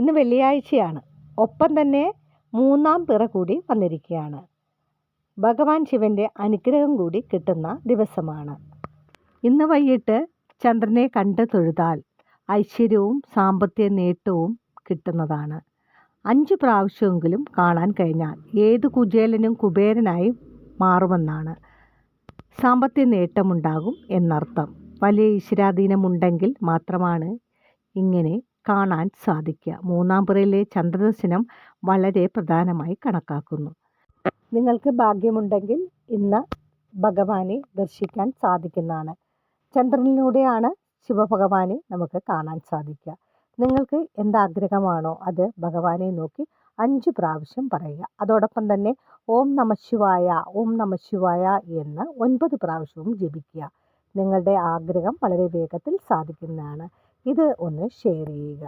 ഇന്ന് വെള്ളിയാഴ്ചയാണ്. ഒപ്പം തന്നെ മൂന്നാം പിറ കൂടി വന്നിരിക്കുകയാണ്. ഭഗവാൻ ശിവന്റെ അനുഗ്രഹം കൂടി കിട്ടുന്ന ദിവസമാണ്. ഇന്ന് വൈകിട്ട് ചന്ദ്രനെ കണ്ട് തൊഴുതാൽ ഐശ്വര്യവും സാമ്പത്തിക നേട്ടവും കിട്ടുന്നതാണ്. അഞ്ച് പ്രാവശ്യമെങ്കിലും കാണാൻ കഴിഞ്ഞാൽ ഏത് കുചേലനും കുബേരനായി മാറുമെന്നാണ്. സാമ്പത്തിക നേട്ടമുണ്ടാകും എന്നർത്ഥം. വലിയ ഈശ്വരാധീനമുണ്ടെങ്കിൽ മാത്രമാണ് ഇങ്ങനെ കാണാൻ സാധിക്കുക. മൂന്നാം പിറയിലെ ചന്ദ്രദർശനം വളരെ പ്രധാനമായി കണക്കാക്കുന്നു. നിങ്ങൾക്ക് ഭാഗ്യമുണ്ടെങ്കിൽ ഇന്ന് ഭഗവാനെ ദർശിക്കാൻ സാധിക്കുന്നതാണ്. ചന്ദ്രനിലൂടെയാണ് ശിവഭഗവാനെ നമുക്ക് കാണാൻ സാധിക്കുക. നിങ്ങൾക്ക് എന്താഗ്രഹമാണോ അത് ഭഗവാനെ നോക്കി അഞ്ച് പ്രാവശ്യം പറയുക. അതോടൊപ്പം തന്നെ ഓം നമശിവായ ഓം നമശിവായ എന്ന് ഒൻപത് പ്രാവശ്യവും ജപിക്കുക. നിങ്ങളുടെ ആഗ്രഹം വളരെ വേഗത്തിൽ സാധിക്കുന്നതാണ്. ഇത് ഒന്ന് ഷെയർ ചെയ്യുക.